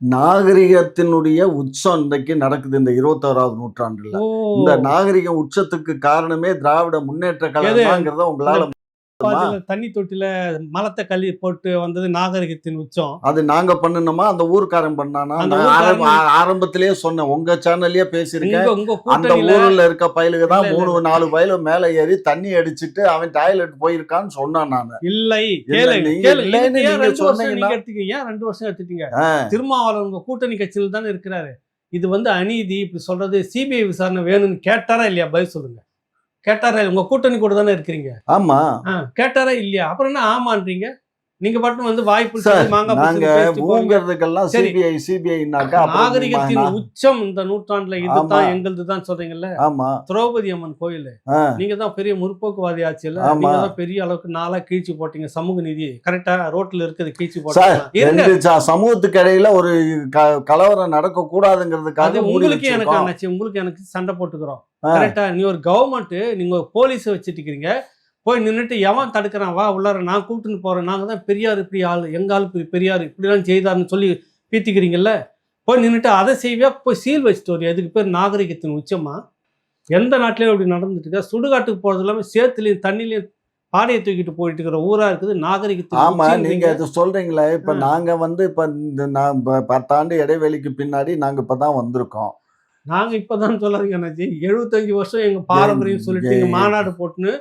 நாகரிகத்தினுடைய உச்சம் இன்றைக்கு நடக்குது இந்த இருபத்தோராவது நூற்றாண்டுல. இந்த நாகரிக உச்சத்துக்கு காரணமே திராவிட முன்னேற்ற கழகங்கிறத உங்களால தண்ணி தொட்டில மலத்தை கள்ளி போட்டு வந்தது நாகரிகத்தின் உச்சம். அது நாங்க பண்ணணுமா அந்த ஊர்க்காரன் பண்ணானா? ஆரம்பத்திலேயே சொன்னேன். உங்க சேனல்லயே பேசியிருக்கேன். அந்த ஊர்ல இருக்க பயிலுக்கு தான் மூணு நாலு பயில மேல ஏறி தண்ணி அடிச்சிட்டு அவன் டாய்லெட் போயிருக்கான்னு சொன்னான் நானு. இல்லை ஏன் ரெண்டு வருஷம் எடுத்துட்டீங்க? திருமாவளவன் உங்க கூட்டணி கட்சியில் தானே இருக்கிறாரு. இது வந்து அநீதி இப்படி சொல்றது சிபிஐ விசாரணை வேணும்னு கேட்டாரா இல்லையா? பதில் சொல்லுங்க. கேட்டாரா? உங்க கூட்டணி கூட தானே இருக்கிறீங்க? ஆமா. கேட்டாரா இல்லையா? அப்புறம் என்ன ஆமான்றீங்க? நீங்க மட்டும் வந்து வாய்ப்பு நாங்க. ஊங்கிறதுக்கெல்லாம். சிபிஐ சிபிஐனாக்கா நாகரிகத்தின் உச்சம் இந்த நூற்றாண்டுல. இதுதான் எங்களுது தான் சொல்றீங்கல்ல ஆமா திரௌபதி அம்மன் கோயில். நீங்க தான் பெரிய முற்போக்குவாதி ஆட்சியில. நீங்க தான் பெரிய அளவுக்கு நாளா கீழ்ச்சி போட்டீங்க சமூக நீதி கரெக்டா ரோட்ல இருக்குது கீழ்ச்சி போட்டீங்க சமூகத்துக்கு இடையில ஒரு கலவரம் நடக்க கூடாதுங்கிறதுக்காக உங்களுக்கு எனக்கு. அண்ணாச்சி உங்களுக்கு எனக்கு சண்டை போட்டுக்கிறோம். கரெக்டா நீ ஒரு கவர்மெண்ட் நீங்க போலீஸ் வச்சுட்டு இருக்கிறீங்க போய் நின்னுட்டு எவன் தடுக்கிறான்? வா உள்ளார நான் கூப்பிட்டுன்னு போறேன். நாங்க தான் பெரியார் இப்படி ஆள். எங்க ஆள் பெரியார் இப்படிலாம் செய்தார்னு சொல்லி பீத்திக்கிறீங்கல்ல? போய் நின்னுட்டு அதை செய்வியா? போய் சீல் வச்சுட்டு வரியா? அதுக்கு பேர் நாகரிகத்தின் உச்சமா? எந்த நாட்டிலையும் அப்படி நடந்துட்டு இருக்கா? சுடுகாட்டுக்கு போறது இல்லாம சேத்துலயும் தண்ணிலையும் பாடையை தூக்கிட்டு போயிட்டு இருக்கிற ஊரா இருக்குது நாகரிகத்தின் ஆமா. நீங்க இது சொல்றீங்களே. இப்ப. நாங்க வந்து இப்ப இந்த நான் பத்தாண்டு இடைவெளிக்கு பின்னாடி நாங்க இப்பதான் வந்திருக்கோம். நாங்க இப்பதான் சொல்லாதீங்க அண்ணாச்சி எழுபத்தஞ்சு வருஷம் எங்க பாரம்பரியம் சொல்லிட்டு நீங்க. மாநாடு போட்டுன்னு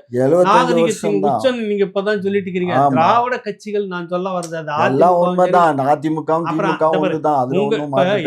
நாகரிகத்தின் உச்சம் நீங்க இப்பதான் சொல்லிட்டு இருக்கீங்க ஆமா. திராவிட கட்சிகள் நான் சொல்ல வருது அது அதிமுக